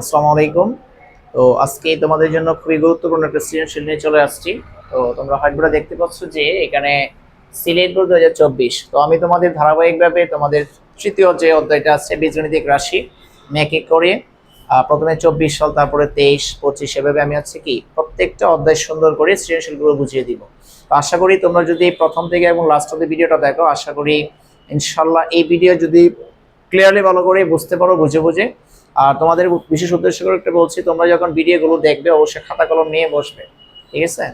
আসসালামু আলাইকুম। তো আজকে তোমাদের জন্য খুবই গুরুত্বপূর্ণ একটা সৃজনশীল নিয়ে চলে আসছি। তো তোমরা হয়তো দেখতে পাচ্ছ যে এখানে সিলেট বোর্ড দু হাজার চব্বিশ। তো আমি তোমাদের ধারাবাহিকভাবে তোমাদের তৃতীয় যে অধ্যায়টা আছে, বীজগণিতিক রাশি এক করে প্রথমে চব্বিশ সাল, তারপরে তেইশ, পঁচিশ, এভাবে আমি হচ্ছে কি প্রত্যেকটা অধ্যায় সুন্দর করে সৃজনশীলগুলো বুঝিয়ে দিব। তো আশা করি তোমরা যদি প্রথম থেকে এবং লাস্ট অব্দি ভিডিওটা দেখো, আশা করি ইনশাল্লাহ এই ভিডিও যদি ক্লিয়ারলি ভালো করে বুঝতে পারো, বুঝে বুঝে আর তোমাদের বিশেষ উদ্দেশ্য করে একটা বলছি, তোমরা যখন ভিডিওগুলো দেখবে, অবশ্যই খাতা কলম নিয়ে বসবে, ঠিক আছে?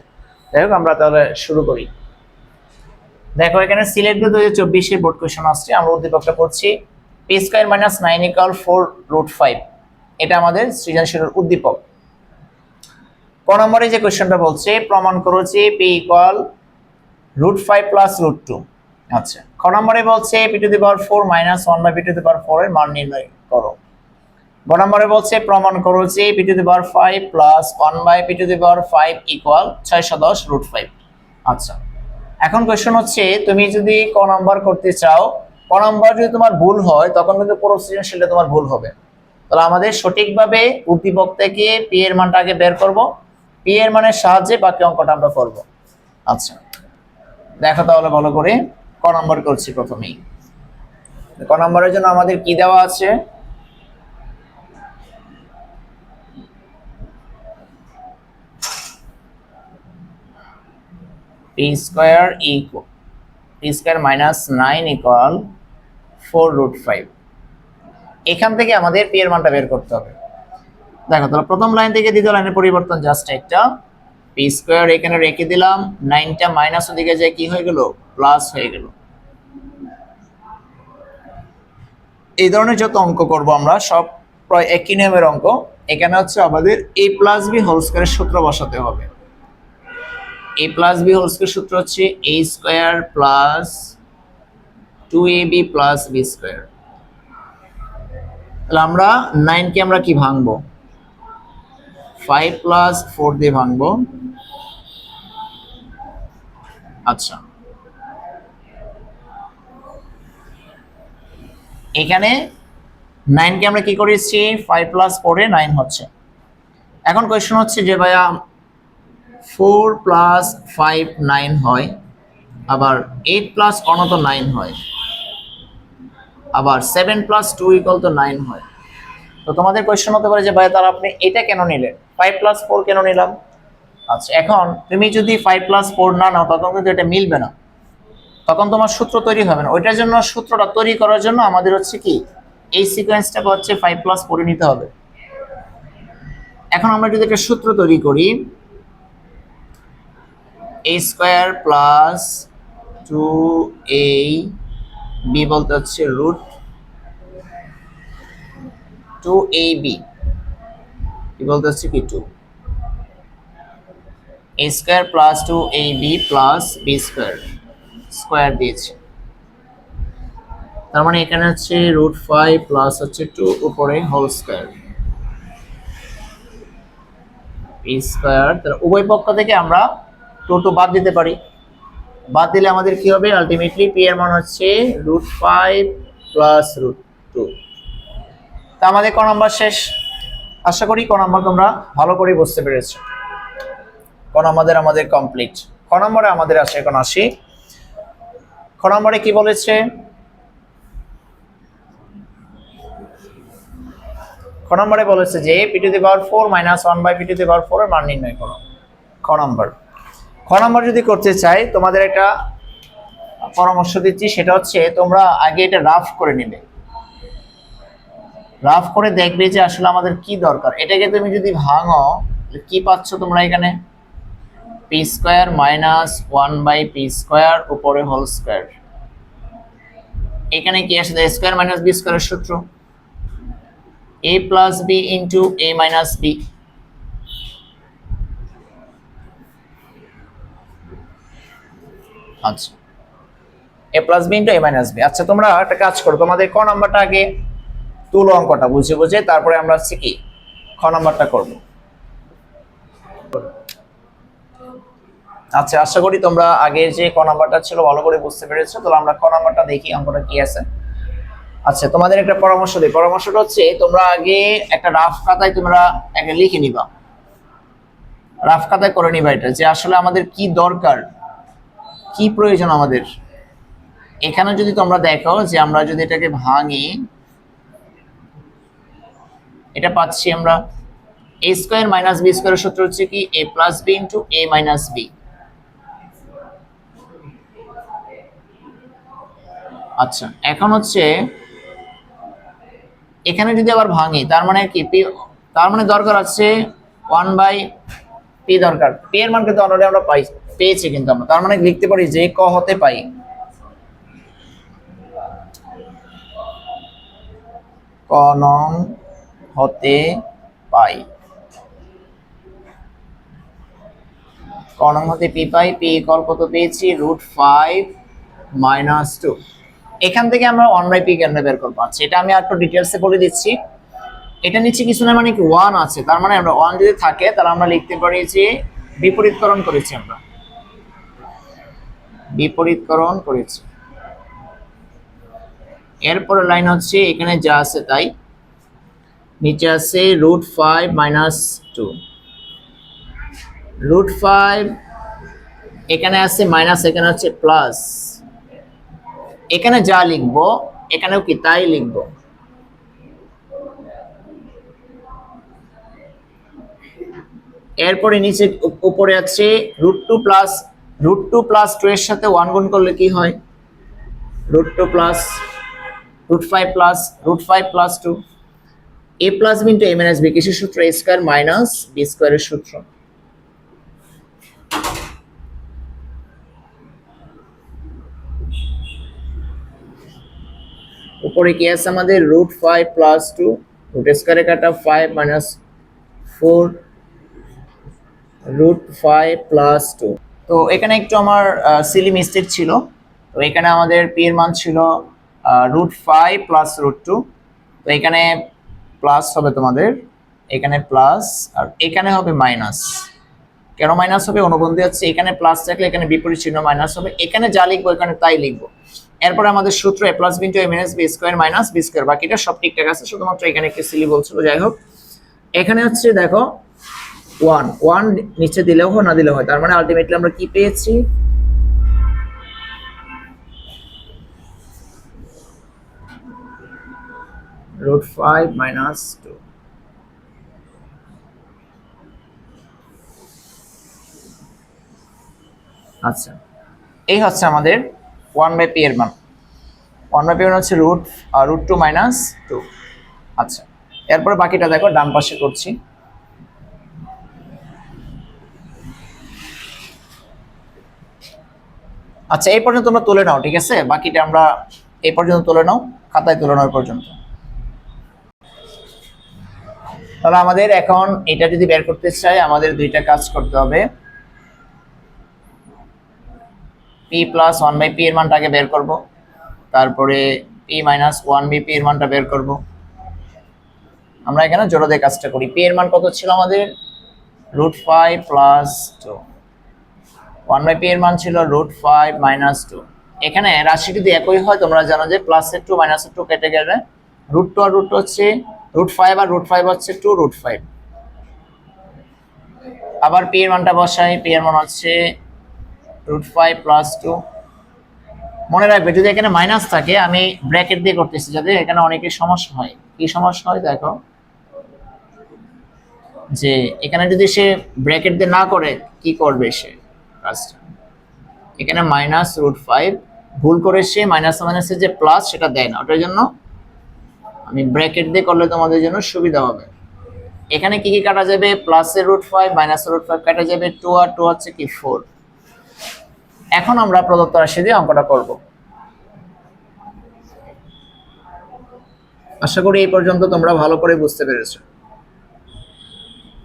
যাই হোক, আমরা তাহলে শুরু করি। দেখো, এখানে সিলেট দু হাজার চব্বিশে বোর্ড কোয়েশন আসছে। আমরা উদ্দীপকটা পড়ছি P square minus nine equal four root five এটা আমাদের সৃজনশীল উদ্দীপক। ক নম্বরে যে কোয়েশনটা বলছে, প্রমাণ করো যে P equal root five plus root two আচ্ছা খ নম্বরে বলছে P to the power four minus one by P to the power four এর মান নির্ণয় করো। গ বলছে, প্রমাণ করো যে P to the power five plus one by P to the power five equal ছয়শো দশ রুট ফাইভ আচ্ছা এখন কোয়েশ্চন হচ্ছে, তুমি যদি ক নাম্বার করতে চাও, ক নাম্বার যদি তোমার ভুল হয়, তখন কিন্তু পুরো সৃজনশীলে তোমার ভুল হবে। তাহলে আমাদের সঠিকভাবে উদ্দীপক থেকে পি এর মানটা আগে বের করব পি এর মানের সাহায্যে বাকি অঙ্কটা আমরা করব। আচ্ছা দেখো তাহলে ভালো করে, ক নাম্বার করছি প্রথমেই। ক নাম্বারের জন্য আমাদের কি দেওয়া আছে? P square equal P square minus nine equal four root five এখান থেকে আমাদের পি এর মানটা বের করতে হবে। দেখো, তাহলে প্রথম লাইন থেকে দ্বিতীয় লাইনের পরিবর্তন জাস্ট একটা। পি স্কোয়ার এখানে রেখে দিলাম নাইনটা মাইনাস ওদিকে যায় কি হয়ে গেল? প্লাস হয়ে গেল। এই ধরনের যত অঙ্ক করব আমরা, সব প্রায় একই নিয়মের অঙ্ক। এখানে হচ্ছে আমাদের এ প্লাস বি হোল স্কোয়ারের সূত্র বসাতে হবে। A plus B whole square সূত্র হচ্ছে A square plus two A B plus B square তাহলে আমরা নাইনকে আমরা কি ভাঙবো? ফাইভ প্লাস ফোর দিয়ে ভাঙবো। আচ্ছা। এখানে নাইনকে আমরা কি করেছি? ফাইভ প্লাস ফোরে নাইন হচ্ছে। এখন কোয়েশ্চন হচ্ছে যে ভাইয়া ফোর প্লাস ফাইভ নাইন হয়, আবার এইট প্লাস অনত নাইন হয়, আবার সেভেন প্লাস টু ইকাল তো নাইন হয়। তো তোমাদের কোয়েশ্চেন হতে পারে যে, ভাই তারা আপনি এটা কেন নিলেন? ফাইভ প্লাস ফোর কেন নিলাম? আচ্ছা এখন তুমি যদি ফাইভ প্লাস ফোর না নাও, তখন কিন্তু এটা মিলবে না। তখন তোমার সূত্র তৈরি হবে না। ওইটার জন্য সূত্রটা তৈরি করার জন্য আমাদের হচ্ছে কি, এই সিকোয়েন্সটাকে হচ্ছে ফাইভ প্লাস ফোরে নিতে হবে। এখন আমরা যদি একটা সূত্র তৈরি করি A square plus two A B বলতে হচ্ছে রুট টু এ বি কি বলতে হচ্ছে কি? Two A square plus two A B plus B square square দিয়েছে। তার মানে এখানে হচ্ছে রুট ফাইভ প্লাস হচ্ছে টু উপরে হোল স্কোয়ার স্কোয়ার তাহলে উভয় পক্ষ থেকে আমরা টু টু বাদ দিতে পারি। বাদ দিলে আমাদের কি হবে? আলটিমেটলি পি এর মান হচ্ছে root five plus root two তা আমাদের ক নম্বর শেষ? আশা করি ক নম্বর তোমরা ভালো করে বুঝতে পেরেছ। ক নম্বরের আমাদের কমপ্লিট ক নম্বরে আমাদের আছে এখন আসি খ নম্বরে কি বলেছে? খ নম্বরে বলেছে যে P to the power four minus one by P to the power four এর মান নির্ণয় করো। খ নম্বর। খ নম্বর যদি করতে চাই, তোমাদের একটা পরামর্শ দিচ্ছি, সেটা হচ্ছে তোমরা আগে এটা রাফ করে নেবে। রাফ করে দেখবে যে আসলে আমাদের কি দরকার। এটাকে তুমি যদি ভাঙো কি পাচ্ছ তোমরা এখানে? P square minus one by P square উপরে হোল স্কোয়ার এখানে কি আসে? স্কোয়ার মাইনাস বি স্কোয়ারের সূত্র। A plus B into A minus B আচ্ছা A plus B into A minus B আচ্ছা তোমরা একটা কাজ করো, তোমাদের ক নাম্বারটা আগে তুলো অঙ্কটা বুঝে বুঝে তারপরে আমরা হচ্ছে কি খ নাম্বারটা করব। আচ্ছা আশা করি তোমরা আগের যে ক নাম্বারটা ছিল ভালো করে বুঝতে পেরেছ, তাহলে আমরা ক নাম্বারটা দেখি অঙ্কটা কি আছে। আচ্ছা তোমাদের একটা পরামর্শ দিই। পরামর্শটা হচ্ছে, তোমরা আগে একটা রাফ খাতায় তোমরা একটা লিখে নিবা। রাফ খাতায় করে নিবা এটা, যে আসলে আমাদের কি দরকার কি প্রয়োজন আমাদের? এখানে যদি তোমরা দেখো যে আমরা যদি এটাকে ভাঙি, এটা পাচ্ছি আমরা এ স্কোয়ার মাইনাস বি স্কোয়ারের সূত্র হচ্ছে কি? A plus B into A minus B আচ্ছা এখন হচ্ছে এখানে যদি আবার ভাঙি, তার মানে কি? পি তার মানে দরকার আছে ওয়ান বাই পি দরকার। পি এর মান কিন্তু অলরেডি আমরা পাই। পেয়েছি কিন্তু আমরা। তার মানে লিখতে পারি যে ক হতে পাই। ক নং হতে পাই। ক নং হতে পি পাই, পি কল কত পেয়েছি? Root five minus two. এখান থেকে আমরা ওয়ান বাই পি কেন বের করব। আচ্ছা এটা আমি একটু ডিটেলসে বলে দিচ্ছি। এটা নিচে কিছু না মানে কি ওয়ান আছে। তার মানে আমরা ওয়ান যদি থাকে, তাহলে আমরা লিখতে পারি যে বিপরীতকরণ করেছি আমরা। বিপরীতকরণ করেছি। এরপরে লাইন হচ্ছে, এখানে যা আছে তাই। নিচে আছে root five minus two root five এখানে আছে মাইনাস এখানে হচ্ছে প্লাস এখানে যা লিখব, এখানেও কি তাই লিখব? এরপরে নিচে উপরে আছে root two plus root two plus two এর সাথে ওয়ান গুণ করলে কি হয়? Root two plus root five plus root five plus two A plus B into A minus B কিসের সূত্র? এ স্কোয়ার মাইনাস বি স্কোয়ারের সূত্র। উপরে কি আছে আমাদের? Root five plus two root স্কোয়ারে কাটা five minus four root five plus two তো এখানে একটু আমার সিলি মিস্টেক ছিল। তো এখানে আমাদের পি এর মান ছিল root five plus root two তো এখানে প্লাস হবে তোমাদের, এখানে প্লাস আর এখানে হবে মাইনাস কেন মাইনাস হবে? অনুবন্ধী হচ্ছে এখানে প্লাস থাকলে এখানে বিপরীত চিহ্ন মাইনাস হবে। এখানে যা লিখব, এখানে তাই লিখব। এরপরে আমাদের সূত্র A plus B into A minus B square minus B square বাকিটা সব ঠিকঠাক আছে, শুধুমাত্র এখানে একটু সিলি বলছিল যাই হোক, এখানে হচ্ছে দেখো ওয়ান ওয়ান নিচে দিলেও হয়, না দিলেও হয়? তার মানে আলটিমেটলি আমরা কি পেয়েছি? রুট ফাইভ মাইনাস টু আচ্ছা। এই হচ্ছে আমাদের ওয়ান বাই পি এর মান। ওয়ান বাই পি এর হচ্ছে root root two minus two আচ্ছা। এরপরে বাকিটা দেখো, ডান পাশে করছি। আচ্ছা এই পর্যন্ত তোমরা তুলে নাও, ঠিক আছে? বাকিটা আমরা এই পর্যন্ত তুলে নাও, খাতায় তুলে নাও পর্যন্ত। তাহলে আমাদের এখন এটা যদি বের করতে চাই, আমাদের দুইটা কাজ করতে হবে। P plus one by P এর মানটা আগে বের করব, তারপরে P minus one B P এর মানটা বের করব। আমরা এখানে জোড়া দিয়ে কাজটা করি। পি এর মান কত ছিল আমাদের? Root five plus two one by P এর মান ছিল রুট ফাইভ মাইনাস টু এখানে রাশি যদি একই হয়, তোমরা জানো যে প্লাসের টু মাইনাসের টু কেটে গেলে রুট টু আর রুট হচ্ছে রুট ফাইভ আর রুট ফাইভ হচ্ছে টু রুট ফাইভ আবার পি এর মানটা বসাই পি এর মান হচ্ছে রুট ফাইভ প্লাস টু মনে রাখবে, যদি এখানে মাইনাস থাকে, আমি ব্র্যাকেট দিয়ে করতেছি যাতে এখানে অনেকের সমস্যা হয়। কি সমস্যা হয় দেখো, যে এখানে যদি সে ব্র্যাকেট দিয়ে না করে, কি করবে সে? কাজটা এখানে মাইনাস রুট ফাইভ ভুল করে সে মাইনাস মাইনাসের যে প্লাস সেটা দেয় না ওটার জন্য আমি ব্র্যাকেট দিয়ে করলে তোমাদের জন্য সুবিধা হবে। এখানে কি কি কাটা যাবে? প্লাসের রুট ফাইভ মাইনাসের রুট ফাইভ কাটা যাবে টু আর টু হচ্ছে কি ফোর এখন আমরা প্রদত্ত রাশি দিয়ে অঙ্কটা করব। আশা করি এই পর্যন্ত তোমরা ভালো করে বুঝতে পেরেছ।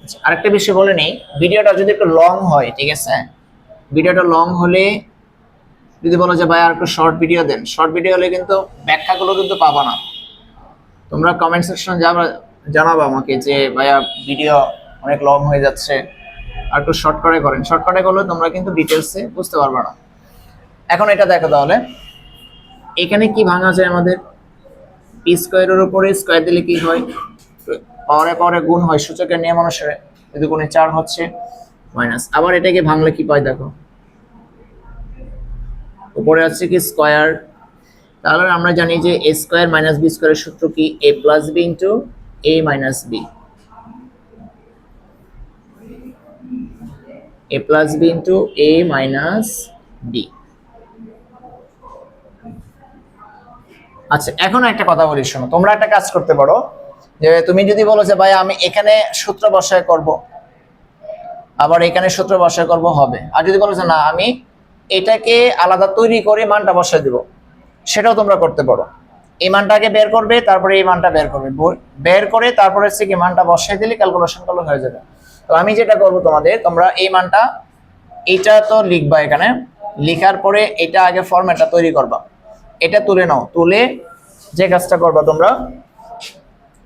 আচ্ছা, আরেকটা বিষয় বলে নেই ভিডিওটা যদি একটু লং হয় ঠিক আছে? ভিডিওটা লং হলে যদি বলো যে ভাই আর একটু শর্ট ভিডিও দেন শর্ট ভিডিও হলে কিন্তু ব্যাখ্যাগুলো কিন্তু পাবা না। তোমরা কমেন্ট সেকশনে যাবা, জানাব আমাকে যে ভাইয়া ভিডিও অনেক লং হয়ে যাচ্ছে, আর একটু শর্ট করে করেন। শর্ট করে করলে তোমরা কিন্তু ডিটেলসে বুঝতে পারবে না। এখন এটা দেখো তাহলে। এখানে কি ভাঙা যায় আমাদের? পি স্কোয়ারের উপরে স্কোয়ার দিলে কি হয়? পাওয়ারে পাওয়ারে গুণ হয় সূচকের নিয়ম অনুসারে। যদি গুণে চার হচ্ছে মাইনাস। আবার এটাকে ভাঙলে কি পাই দেখো? উপরে আছে কি স্কোয়ার? তাহলে আমরা জানি যে এ স্কোয়ার মাইনাস বি স্কোয়ারের সূত্র কি? A plus B into A minus B. A plus B into A minus B. আচ্ছা এখন একটা কথা বলি, শোনো। তোমরা একটা কাজ করতে পারো, যে তুমি যদি বলো যে, ভাই, আমি এখানে সূত্র বসায় করব। আবার এখানে সূত্র বসায় করব হবে। আর যদি বলো না, আমি এটাকে আলাদা তৈরি করে মানটা বসায় দিব, সেটাও তোমরা করতে পারো। এই মানটাকে বের করবে, তারপরে এই মানটা বের করবে। বের করে তারপরে হচ্ছে কি মানটা বসায় দিলে ক্যালকুলেশন করলে হয়ে যাবে। তো আমি যেটা করব তোমাদের, তোমরা এই মানটা, এটা তো লিখবা এখানে, লেখার পরে এটা আগে ফরম্যাটটা তৈরি করবা। এটা তুলে নাও, তুলে যে কাজটা করবা তোমরা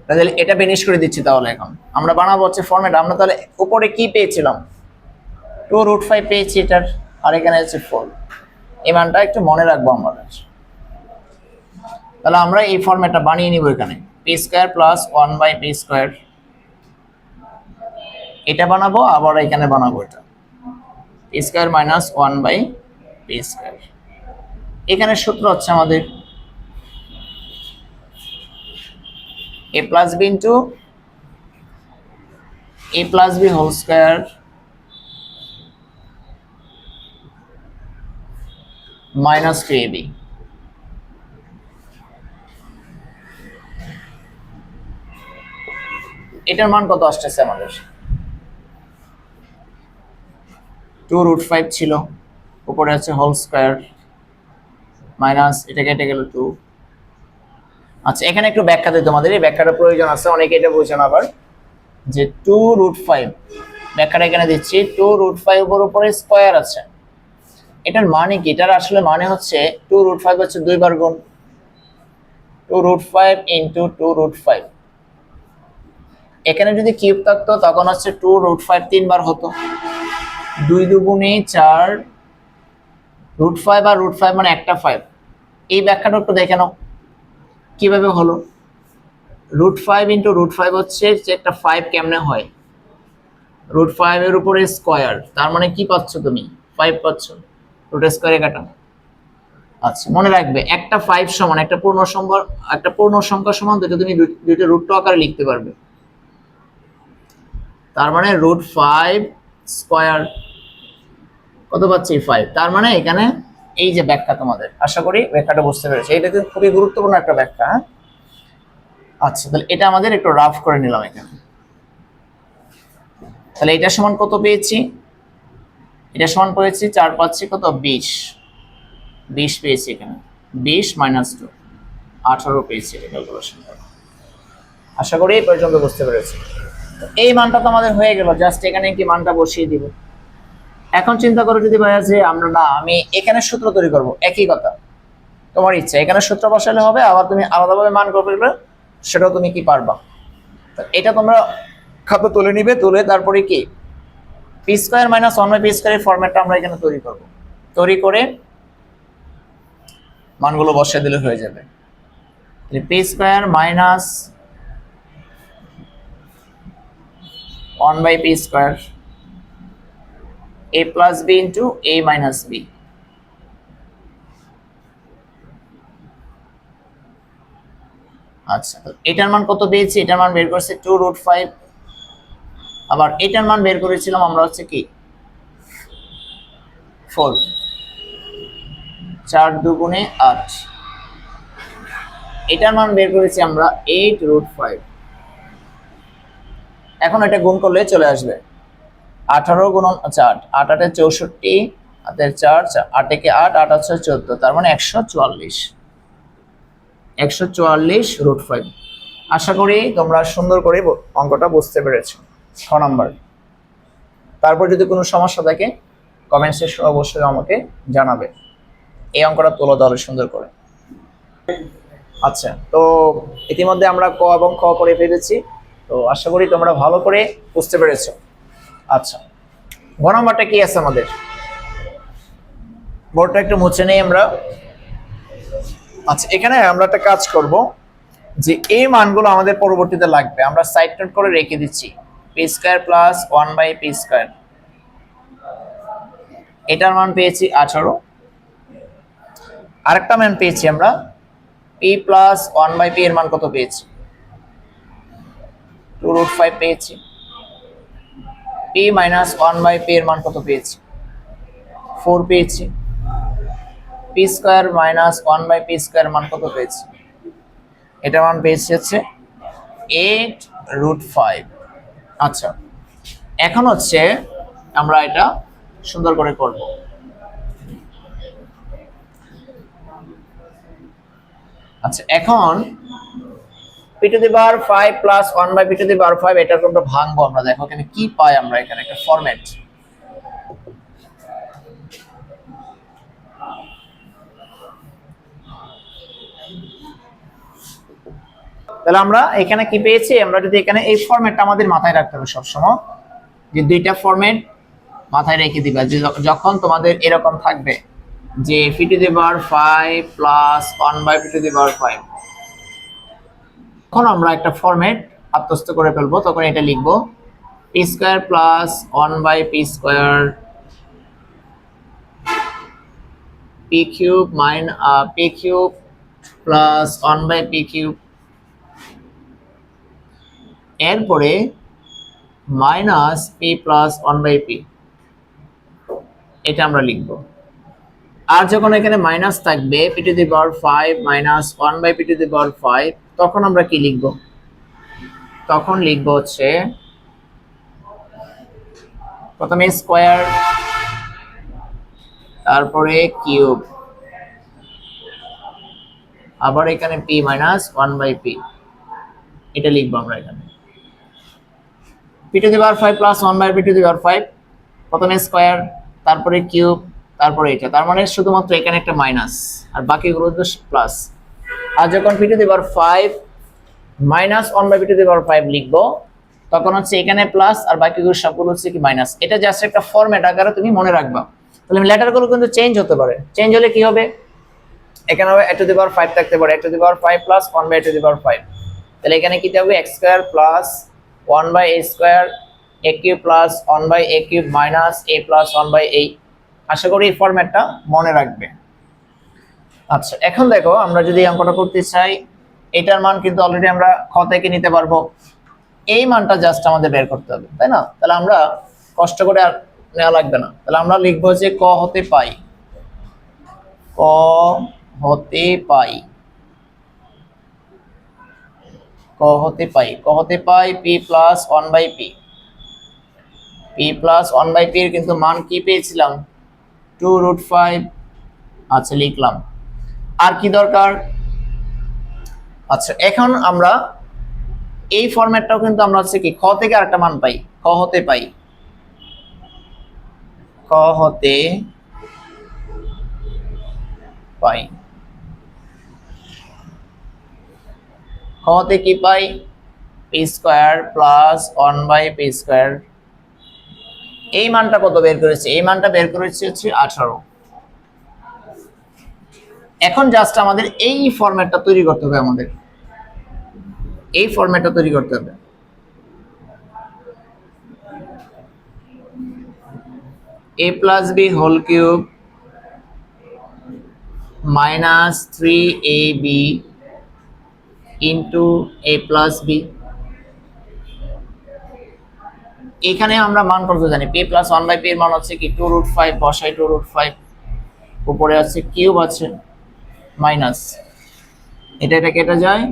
তাহলে এটা ফিনিশ করে দিচ্ছি তাহলে এখন। আমরা বানাবো হচ্ছে ফরম্যাট আমরা তাহলে উপরে কি পেয়েছিলাম? টু রুট ফাইভ পেয়েছি এটার, আর এখানে হচ্ছে ফোর এই মানটা একটু মনে রাখব আমাদের। তাহলে আমরা এই ফরম্যাটটা বানিয়ে নিব এখানে। P square plus one by P square এটা বানাবো, আবার এখানে বানাবো এটা। P square minus one by P square এখানে সূত্র হচ্ছে আমাদের a plus b into a plus b whole square. Minus 2ab এটার মান কত আসতেছে আমাদের? টু রুট ফাইভ ছিল। উপরে আছে হোল স্কোয়ার মাইনাস এটা কেটে গেল টু আচ্ছা এখানে একটু ব্যাখ্যা দিই তোমাদের। এই ব্যাখ্যাটা প্রয়োজন আছে, অনেকে এটা বোঝেন আবার, যে টু রুট ফাইভ ব্যাখ্যাটা এখানে দিচ্ছি টু রুট ফাইভ এর উপরে স্কোয়ার আছে। এটার মানে কি? এটার আসলে মানে হচ্ছে টু রুট ফাইভ হচ্ছে দুইবার গুণ। Two root five into two root five এখানে যদি কিউব থাকতো, তখন হচ্ছে টু রুট ফাইভ তিনবার হতো। দুই দুগুণে চার রুট ফাইভ আর রুট ফাইভ মানে একটা ফাইভ এই ব্যাখ্যাটা একটু দেখে নাও। কীভাবে হলো? Root five into root five হচ্ছে যে একটা ফাইভ কেমনে হয়? রুট ফাইভের উপরে স্কোয়ার তার মানে কি পাচ্ছ তুমি? ফাইভ পাচ্ছ। রুট স্কোয়ারে কাটা আচ্ছা মনে রাখবে, একটা ফাইভ সমান, একটা পূর্ণ সংখ্যা একটা পূর্ণ সংখ্যা সমান দুটো তুমি দুই- দুইটা রুট আকারে লিখতে পারবে। তার মানে রুট ফাইভ স্কোয়ার কত পাচ্ছি? ফাইভ তার মানে এখানে এই যে ব্যাখ্যা তোমাদের, আশা করি ব্যাখ্যাটা বুঝতে পেরেছি। এটা কিন্তু খুবই গুরুত্বপূর্ণ একটা ব্যাখ্যা? আচ্ছা তাহলে এটা আমাদের একটু রাফ করে নিলাম এখানে। তাহলে এটা সমান কত পেয়েছি? এটা সমান পেয়েছি চার পাচ্ছি কত? বিশ। বিশ পেয়েছি এখানে। বিশ মাইনাস টু আঠারো পেয়েছি ক্যালকুলেশন আশা করি এই পর্যন্ত বুঝতে পেরেছি। এই মানটা তো আমাদের হয়ে গেল জাস্ট এখানে কি মানটা বসিয়ে দিব। এখন চিন্তা করো যদি ভাইয়া যে আমরা না, আমি এখানে সূত্র তৈরি করব, একই কথা। তোমার ইচ্ছা, এখানে সূত্র বসালে হবে, আবার তুমি আলাদাভাবে মান করবে সেটাও তুমি কি পারবা? এটা তোমরা খাতা তুলে নিবে, তুলে তারপরে কি? P square minus one by P স্কোয়ারের ফরম্যাটটা আমরা এখানে তৈরি করব। তৈরি করে মানগুলো বসিয়ে দিলে হয়ে যাবে। P square minus one by P square a plus b into a minus b. আচ্ছা এটার মান কত পেয়েছি? এটার মান বের করেছে টু রুট ফাইভ আবার এটার মান বের করেছিলাম আমরা হচ্ছে কি? ফোর চার দুগুণে আট। এটার মান বের করেছি আমরা এইট রুট ফাইভ এখন এটা গুণ করলে চলে আসবে। আঠারো গুণন আচ্ছা আট আট চৌষট্টি হাতের চার আট একে আট আট হচ্ছে চোদ্দ, তার মানে একশো চুয়াল্লিশ। একশো চুয়াল্লিশ রুট ফাইভ আশা করি তোমরা সুন্দর করে অঙ্কটা বুঝতে পেরেছ। ছ নম্বর। তারপর যদি কোনো সমস্যা থাকে কমেন্টসে অবশ্যই আমাকে জানাবে। এই অঙ্কটা তোলো তাহলে সুন্দর করে। আচ্ছা তো ইতিমধ্যে আমরা ক এবং খ করে ফেলেছি। তো আশা করি তোমরা ভালো করে বুঝতে পেরেছ। আচ্ছা। ঘ নম্বরটা কি আছে আমাদের? বোর্ডটা একটু মুছে নেই আমরা। আচ্ছা এখানে আমরা একটা কাজ করব যে এই মানগুলো আমাদের পরবর্তীতে লাগবে। আমরা সাইড নোট করে রেখে দিচ্ছি। P square plus one by P square এটার মান পেয়েছি আঠারো। আরেকটা মান পেয়েছি আমরা। P plus one by P এর মান কত পেয়েছি? টু রুট ফাইভ পেয়েছি। P minus one by P এর মান কত পেয়েছি? ফোর পেয়েছি। P square minus one by P square মান কত পেয়েছি? এটা মান পেয়েছি হচ্ছে এইট রুট ফাইভ আচ্ছা এখন হচ্ছে আমরা এটা সুন্দর করে করব। আচ্ছা এখন P to the bar five plus one by P to the bar five এটার আমরা ভাঙবো আমরা? দেখো, এখানে কি পাই আমরা এখানে? একটা ফরম্যাট তাহলে আমরা এখানে কি পেয়েছি? আমরা যদি এখানে এই ফরম্যাটটা আমাদের মাথায় রাখতে হবে সবসময়, যে দুইটা ফরম্যাট মাথায় রেখে দিবা। যখন তোমাদের এরকম থাকবে যে P to the bar five plus one by P to the bar five তখন আমরা একটা ফরম্যাট আত্মস্থ করে ফেলব, তখন এটা লিখব P square plus one by P square P cube mine P cube plus one by P cube এরপরে minus P plus one by P এটা আমরা লিখব। আর যখন এখানে মাইনাস থাকবে P to the power five minus one by P to the power five তখন আমরা কি লিখব? তখন লিখব হচ্ছে প্রথমে স্কোয়ার, তারপরে কিউব। আবার এখানে P minus one by P. এটা লিখব আমরা এখানে। P to the power five plus one by P to the power five. প্রথমে স্কোয়ার, তারপরে কিউব, তারপরে এটা। তার মানে শুধুমাত্র এখানে একটা মাইনাস, আর বাকিগুলো তো প্লাস। আর যখন P to the power five minus one by P to the power five লিখব, তখন হচ্ছে এখানে প্লাস আর বাকিগুলো সবগুলো হচ্ছে কি মাইনাস এটা জাস্ট একটা ফর্মেট আকারে তুমি মনে রাখবা। তাহলে লেটারগুলো কিন্তু চেঞ্জ হতে পারে। চেঞ্জ হলে কি হবে? এখানে হবে এ টু দি পাওয়ার ফাইভ থাকতে পারে। A to the power five plus one by to the power five তাহলে এখানে কি থাকবে? X square plus one by a square a cube plus one by a cube minus a plus one by এই আশা করি এই ফরম্যাটটা মনে রাখবে। আচ্ছা এখন দেখো, আমরা যদি অঙ্কটা করতে চাই, এটার মান কিন্তু অলরেডি আমরা খ থেকে নিতে পারব। এই মানটা জাস্ট আমাদের বের করতে হবে, তাই না? তাহলে আমরা কষ্ট করে আর নেওয়া লাগবে না। তাহলে আমরা লিখব যে ক হতে পাই। ক হতে পাই। ক হতে পাই। ক হতে পাই p plus one by p p plus one by p এর কিন্তু মান কি পেয়েছিলাম? টু রুট ফাইভ আচ্ছা লিখলাম। আর কি দরকার? আচ্ছা এখন আমরা এই ফরম্যাটটাও কিন্তু আমরা হচ্ছে কি, খ থেকে আরেকটা মান পাই, খ হতে পাই। খ হতে পাই। খ হতে কি পাই? P square plus one by p square এই মানটা কত বের করেছে? এই মানটা বের করেছে হচ্ছে আঠারো। এখন জাস্ট আমাদের এই ফরম্যাটটা তৈরি করতে হবে আমাদের। এই ফরম্যাটটা তৈরি করতে হবে। A plus b whole cube minus three a b into a plus b এখানে আমরা মান কত জানি? P plus one by p এর মান হচ্ছে কি? টু রুট ফাইভ বসাই টু রুট ফাইভ উপরে আছে কিউব আছে। মাইনাস। এটা এটা কেটে যায়।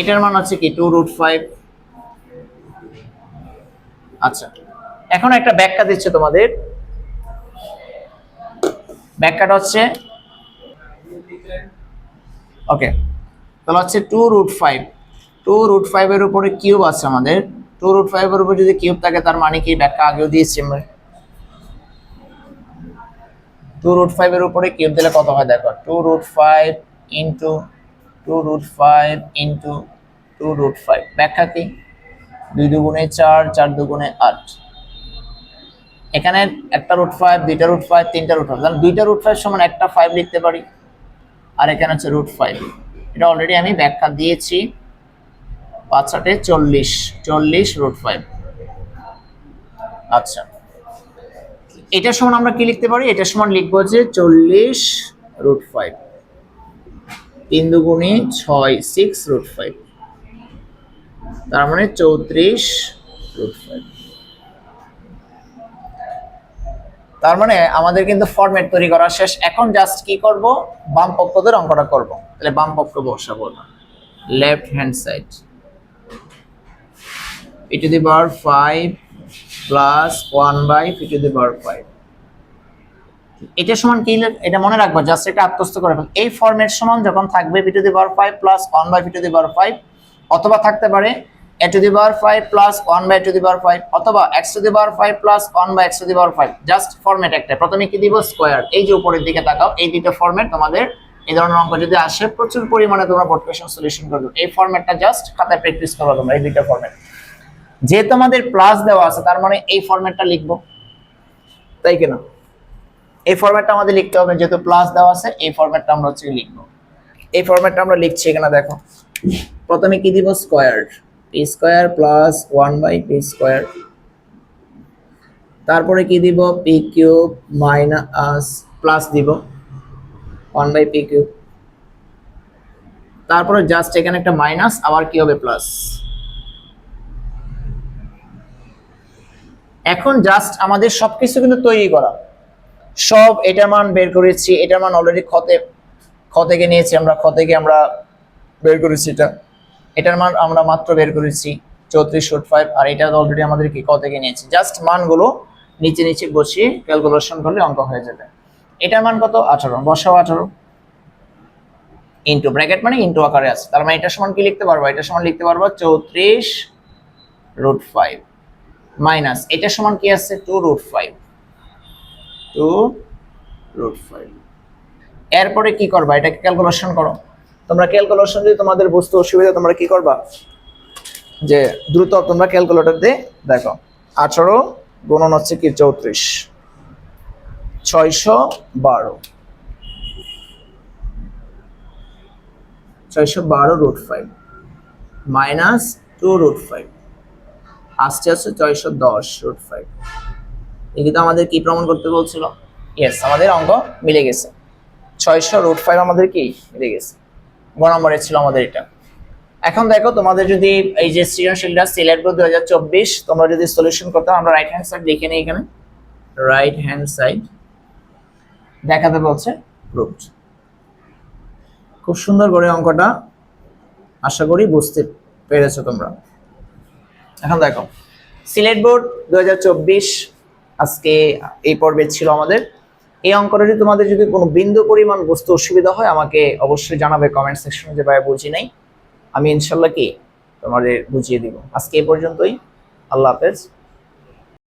এটার মান হচ্ছে কি? টু রুট ফাইভ আচ্ছা এখন একটা ব্যাখ্যা দিচ্ছে তোমাদের। ব্যাখ্যাটা হচ্ছে ওকে তাহলে হচ্ছে two root five two root ফাইভের উপরে কিউব আছে আমাদের। টু রুট ফাইভের উপরে যদি কিউব থাকে, তার মানে কি? ব্যাখ্যা আগেও দিয়েছি আমরা। টু রুট ফাইভের উপরে কিউব দিলে কত হয়? দেখো two root five into two root five into two root five ব্যাখ্যা কি? দুই দুগুণে চার চার দুগুণে আট। এখানে একটা রুট ফাইভ দুইটা রুট ফাইভ তিনটা রুট ফাইভ দুইটা রুট ফাইভ সমান একটা ফাইভ লিখতে পারি। আর এখানে হচ্ছে রুট ফাইভ এটা অলরেডি আমি ব্যাখ্যা দিয়েছি। পাঁচ আটে চল্লিশ চল্লিশ রুট ফাইভ আচ্ছা। এটার সমান আমরা কি লিখতে পারি? এটার সমান লিখব যে চল্লিশ রুট ফাইভ তিন দুগুণে ছয় সিক্স রুট ফাইভ তার মানে চৌত্রিশ রুট ফাইভ তার মানে আমাদের কিন্তু ফরম্যাট তৈরি করা শেষ। এখন জাস্ট কি করব? বাম পক্ষদের অঙ্কটা করব। তাহলে বাম পক্ষ বসাবো না। Left hand side p to the power five plus one by p to the power five এটা সমান কি এটা মনে রাখব জাস্ট এটা আত্মস্থ করে এই ফরম্যাট সমান যখন থাকবে p to the power five plus one by p to the power five অথবা থাকতে পারে a to the power five plus one by to the power five অথবা x to the power five plus one by x to the power five just format একটা। প্রথমে কি দিব? Square এই যে উপরের দিকে তাকাও, এই দুটো ফরম্যাট তোমাদের এই ধরনের অঙ্ক যদি আসে, প্রচুর পরিমাণে তোমরা বোর্ড কোয়েশন সলিউশন করবে এই ফরম্যাটটা জাস্ট খাতায় প্র্যাকটিস করবে তোমরা, এই দুইটা ফরম্যাট যেহেতু আমাদের প্লাস দেওয়া আছে, তার মানে এই ফরম্যাটটা লিখব। তাই কিনা এই ফরম্যাটটা আমাদের লিখতে হবে, যেহেতু প্লাস দেওয়া আছে, এই ফরম্যাটটা আমরা হচ্ছে লিখব। এই ফরম্যাটটা আমরা লিখছি এখানে, দেখো। প্রথমে কি দিব? Square p square plus one by p square তারপরে কি দিব? পি কিউব মাইনাস প্লাস দিব। ওয়ান বাই পি কিউব তারপরে জাস্ট এখানে একটা মাইনাস আবার কি হবে? প্লাস এখন জাস্ট আমাদের সবকিছু কিন্তু তৈরি করা। সব এটার মান বের করেছি এটার মান অলরেডি খতে খ থেকে নিয়েছি আমরা খ থেকে আমরা বের করেছি এটা। এটার মান আমরা মাত্র বের করেছি চৌত্রিশ ফুট ফাইভ আর এটা অলরেডি আমাদের কি ক থেকে নিয়েছি। জাস্ট মানগুলো নিচে নিচে বসিয়ে ক্যালকুলেশন করলে অঙ্ক হয়ে যাবে। এটার মান কত? আঠারো, বসাও আঠারো। ইন্টু ব্র্যাকেট মানে ইন্টু আকারে আছে। তার মানে এটার সমান কি লিখতে পারব? এটার সমান লিখতে পারব চৌত্রিশ রুট ফাইভ মাইনাস এটার সমান কি আছে? Two root five two root five এরপরে কি করবা? এটাকে ক্যালকুলেশন করো। তোমরা ক্যালকুলেশন যদি তোমাদের বুঝতে অসুবিধা তোমরা কি করবা? যে দ্রুত তোমরা ক্যালকুলেটর দিয়ে দেখো আঠারো গুণন হচ্ছে কি? চৌত্রিশ। ছয়শো বারো। ছয়শো বারো root five minus two root five আসছে আসছে ছয়শো দশ রুট ফাইভ কিন্তু আমাদের কি প্রমাণ করতে বলছিল? ইয়েস আমাদের অঙ্ক মিলে গেছে। ছয়শো রুট ফাইভ আমাদের কি? মিলে গেছে। গ নম্বরে ছিল আমাদের এটা। এখন দেখো, তোমাদের যদি এই যে সৃজনশীলটা সিলেট দু হাজার চব্বিশ, তোমরা যদি সলিউশন করতে আমরা রাইট হ্যান্ড সাইড দেখে নিই এখানে। রাইট হ্যান্ড সাইড দেখাতে বলছে প্রুফড খুব সুন্দর করে অঙ্কটা, আশা করি বুঝতে পেরেছ তোমরা। এখন দেখো, সিলেট বোর্ড দু হাজার চব্বিশ আজকে এই পর্বে ছিল আমাদের। এই অঙ্কটা তোমাদের যদি কোনো বিন্দু পরিমাণ বুঝতে অসুবিধা হয়, আমাকে অবশ্যই জানাবে কমেন্ট সেকশনে যে ভাই বুঝি নাই। আমি ইনশাল্লাহ কি তোমাদের বুঝিয়ে দিব। আজকে এই পর্যন্তই। আল্লাহ হাফেজ।